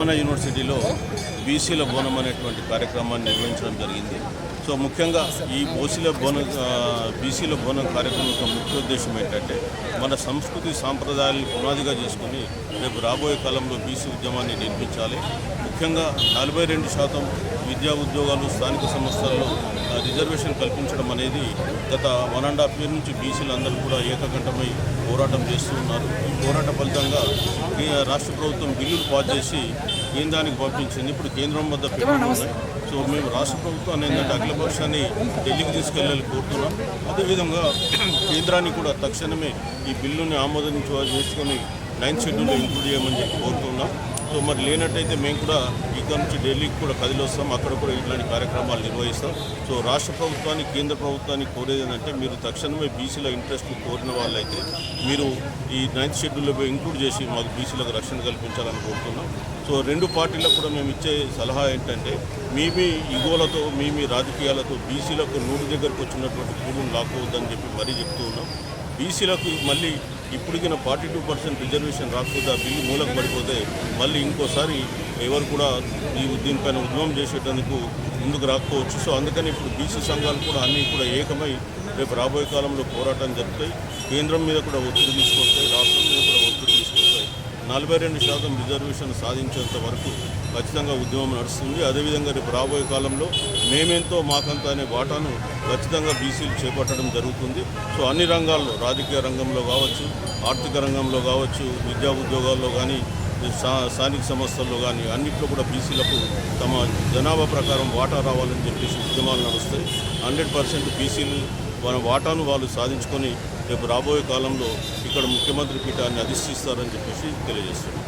యూనివర్సిటీలో బీసీల బోనం అనేటువంటి కార్యక్రమాన్ని నిర్వహించడం జరిగింది. సో ముఖ్యంగా ఈ ఓసీల బోనం బీసీల బోనం కార్యక్రమం యొక్క ముఖ్య ఉద్దేశం ఏంటంటే మన సంస్కృతి సాంప్రదాయాలను పునాదిగా చేసుకుని రేపు రాబోయే కాలంలో బీసీ ఉద్యమాన్ని నిర్మించాలి. ముఖ్యంగా నలభై రెండు శాతం విద్యా ఉద్యోగాలు స్థానిక సంస్థల్లో రిజర్వేషన్ కల్పించడం అనేది గత వన్ అండ్ హాఫ్ ఇయర్ నుంచి బీసీలు అందరూ కూడా ఏకకంఠమై పోరాటం చేస్తూ ఉన్నారు. ఈ పోరాట ఫలితంగా ఈ రాష్ట్ర ప్రభుత్వం బిల్లులు పాస్ చేసి కేంద్రానికి పంపించింది. ఇప్పుడు కేంద్రం వద్ద సో మేము రాష్ట్ర ప్రభుత్వాన్ని ఏంటంటే అఖిలపక్షాన్ని ఢిల్లీకి తీసుకెళ్ళాలని కోరుతున్నాం. అదేవిధంగా కేంద్రాన్ని కూడా తక్షణమే ఈ బిల్లుని ఆమోదించ చేసుకొని నైన్త్ షెడ్యూల్లో ఇంక్లూడ్ చేయమని చెప్పి కోరుతున్నాం. సో మరి లేనట్టయితే మేము కూడా ఇక్కడ నుంచి ఢిల్లీకి కూడా కదిలొస్తాం అక్కడ కూడా ఇట్లాంటి కార్యక్రమాలు నిర్వహిస్తాం. సో రాష్ట్ర ప్రభుత్వానికి కేంద్ర ప్రభుత్వానికి కోరేది ఏంటంటే మీరు తక్షణమే బీసీల ఇంట్రెస్ట్ కోరిన వాళ్ళైతే మీరు ఈ నైన్త్ షెడ్యూల్లో ఇంక్లూడ్ చేసి మాకు బీసీలకు రక్షణ కల్పించాలని కోరుతున్నాం. సో రెండు పార్టీలకు కూడా మేము ఇచ్చే సలహా ఏంటంటే మీ మీ ఇగోలతో మీ మీ రాజకీయాలతో బీసీలకు నూరు దగ్గరకు వచ్చినటువంటి కూడును లాక్కోవద్దని చెప్పి మరీ చెప్తూ ఉన్నాం. బీసీలకు మళ్ళీ ఇప్పటికిన ఫార్టీ టూ పర్సెంట్ రిజర్వేషన్ రాకపోతే ఆ బిల్లు మూలకు పడిపోతే మళ్ళీ ఇంకోసారి ఎవరు కూడా ఈ దీనిపైన ఉద్యమం చేసేటందుకు ముందుకు రాకపోవచ్చు. సో అందుకని ఇప్పుడు బీసీ సంఘాలు కూడా అన్నీ కూడా ఏకమై రేపు రాబోయే కాలంలో పోరాటం జరుపుతాయి. కేంద్రం మీద కూడా ఒత్తిడి తీసుకొస్తాయి. రాష్ట్రం మీద కూడా ఒత్తిడి తీసుకొస్తాయి నలభై రెండు శాతం రిజర్వేషన్ సాధించేంత వరకు ఖచ్చితంగా ఉద్యమం నడుస్తుంది. అదేవిధంగా రేపు రాబోయే కాలంలో మేమెంతో మాకంత అనే వాటాను ఖచ్చితంగా బీసీలు చేపట్టడం జరుగుతుంది. సో అన్ని రంగాల్లో రాజకీయ రంగంలో కావచ్చు ఆర్థిక రంగంలో కావచ్చు విద్యా ఉద్యోగాల్లో కానీ స్థా- స్థానిక సంస్థల్లో కానీ అన్నింటిలో కూడా బీసీలకు తమ జనాభా ప్రకారం వాటా రావాలని చెప్పేసి ఉద్యమాలు నడుస్తాయి. హండ్రెడ్ పర్సెంట్ బీసీలు మన వాటాను వాళ్ళు సాధించుకొని రేపు రాబోయే కాలంలో ఇక్కడ ముఖ్యమంత్రి పీఠాన్ని అధిష్టిస్తారని చెప్పేసి తెలియజేస్తున్నాం.